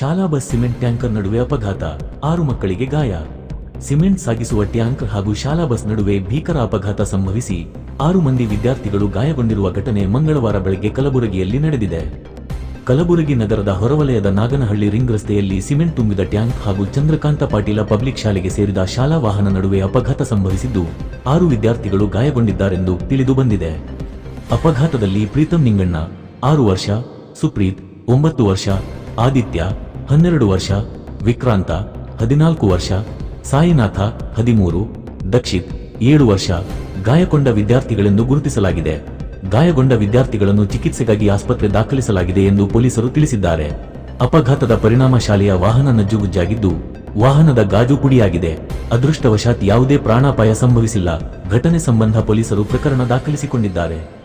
ಶಾಲಾ bus cement tanker ನಡುವೆ ಅಪಘಾತ. ಆರು ಮಕ್ಕಳಿಗೆ ಗಾಯ. ಸಿಮೆಂಟ್ ಸಾಗಿಸುವ ಟ್ಯಾಂಕರ್ ಹಾಗೂ ಶಾಲಾ ಬಸ್ ನಡುವೆ ಭೀಕರ ಅಪಘಾತ ಸಂಭವಿಸಿ, ಆರು ಮಂದಿ ವಿದ್ಯಾರ್ಥಿಗಳು ಗಾಯಗೊಂಡಿರುವ ಘಟನೆ ಮಂಗಳವಾರ ಬೆಳಗ್ಗೆ ಕಲಬುರಗಿಯಲ್ಲಿ ನಡೆದಿದೆ. ಕಲಬುರಗಿ ನಗರದ ಹೊರವಲಯದ ನಾಗನಹಳ್ಳಿ ರಿಂಗ್ ರಸ್ತೆಯಲ್ಲಿ ಸಿಮೆಂಟ್ ತುಂಬಿದ ಟ್ಯಾಂಕ್ ಹಾಗೂ ಚಂದ್ರಕಾಂತ ಪಾಟೀಲ ಪಬ್ಲಿಕ್ ಶಾಲೆಗೆ ಸೇರಿದ ಶಾಲಾ ವಾಹನ ನಡುವೆ ಅಪಘಾತ ಸಂಭವಿಸಿದ್ದು, ಆರು ವಿದ್ಯಾರ್ಥಿಗಳು ಗಾಯಗೊಂಡಿದ್ದಾರೆಂದು ತಿಳಿದು ಬಂದಿದೆ. ಅಪಘಾತದಲ್ಲಿ ಪ್ರೀತಂ ನಿಂಗಣ್ಣ, ಆರು ವರ್ಷ, ಸುಪ್ರೀತ್, ಒಂಬತ್ತು ವರ್ಷ, ಆದಿತ್ಯ ಹನ್ನೆರಡು ವರ್ಷ, ವಿಕ್ರಾಂತ ಹದಿನಾಲ್ಕು ವರ್ಷ, ಸಾಯಿನಾಥ ಹದಿಮೂರು, ದಕ್ಷಿತ್ ಏಳು ವರ್ಷ, ಗಾಯಗೊಂಡ ವಿದ್ಯಾರ್ಥಿಗಳೆಂದು ಗುರುತಿಸಲಾಗಿದೆ. ಗಾಯಗೊಂಡ ವಿದ್ಯಾರ್ಥಿಗಳನ್ನು ಚಿಕಿತ್ಸೆಗಾಗಿ ಆಸ್ಪತ್ರೆ ದಾಖಲಿಸಲಾಗಿದೆ ಎಂದು ಪೊಲೀಸರು ತಿಳಿಸಿದ್ದಾರೆ. ಅಪಘಾತದ ಪರಿಣಾಮ ಶಾಲೆಯ ವಾಹನ ನಜ್ಜುಗುಜ್ಜಾಗಿದ್ದು, ವಾಹನದ ಗಾಜು ಪುಡಿಯಾಗಿದೆ. ಅದೃಷ್ಟವಶಾತ್ ಯಾವುದೇ ಪ್ರಾಣಾಪಾಯ ಸಂಭವಿಸಿಲ್ಲ. ಘಟನೆ ಸಂಬಂಧ ಪೊಲೀಸರು ಪ್ರಕರಣ ದಾಖಲಿಸಿಕೊಂಡಿದ್ದಾರೆ.